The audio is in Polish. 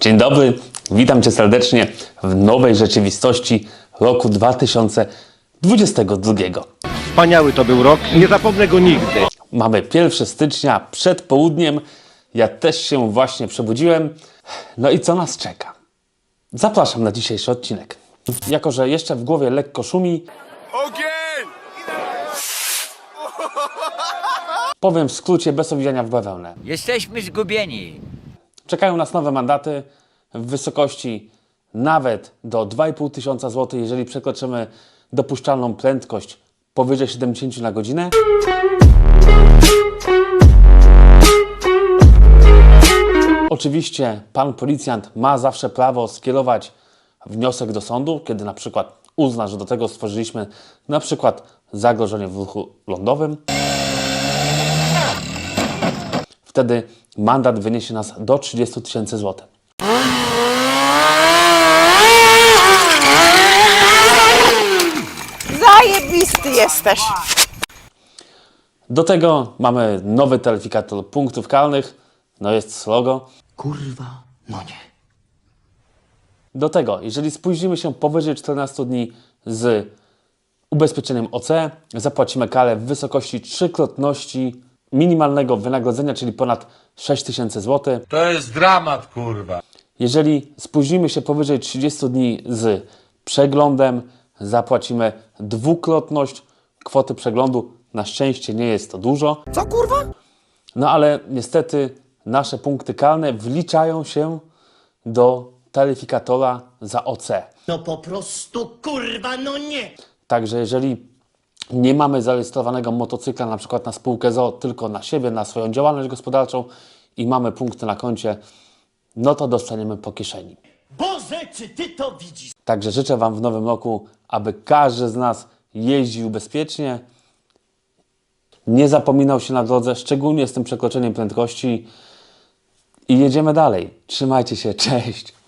Dzień dobry, witam Cię serdecznie w nowej rzeczywistości roku 2022. Wspaniały to był rok, nie zapomnę go nigdy. Mamy 1 stycznia przed południem. Ja też się właśnie przebudziłem. No i co nas czeka? Zapraszam na dzisiejszy odcinek. Jako, że jeszcze w głowie lekko szumi, Ogień! powiem w skrócie bez owijania w bawełnę. Jesteśmy zgubieni. Czekają nas nowe mandaty w wysokości nawet do 2,5 tysiąca złotych, jeżeli przekroczymy dopuszczalną prędkość powyżej 70 na godzinę. Oczywiście pan policjant ma zawsze prawo skierować wniosek do sądu, kiedy na przykład uzna, że do tego stworzyliśmy na przykład zagrożenie w ruchu lądowym. Wtedy mandat wyniesie nas do 30 tysięcy złotych. Zajebisty jesteś. Do tego mamy nowy taryfikator punktów karnych. No jest logo. Kurwa, no nie. Do tego, jeżeli spóźnimy się powyżej 14 dni z ubezpieczeniem OC, zapłacimy karę w wysokości trzykrotności minimalnego wynagrodzenia, czyli ponad 6 tysięcy złotych. To jest dramat, kurwa. Jeżeli spóźnimy się powyżej 30 dni z przeglądem, zapłacimy dwukrotność kwoty przeglądu. Na szczęście nie jest to dużo. Co kurwa? No ale niestety nasze punkty karne wliczają się do taryfikatora za OC. No po prostu kurwa, no nie. Także jeżeli nie mamy zarejestrowanego motocykla na przykład na spółkę ZO, tylko na siebie, na swoją działalność gospodarczą i mamy punkty na koncie, no to dostaniemy po kieszeni. Boże, czy ty to widzisz? Także życzę Wam w nowym roku, aby każdy z nas jeździł bezpiecznie, nie zapominał się na drodze, szczególnie z tym przekroczeniem prędkości i jedziemy dalej. Trzymajcie się, cześć!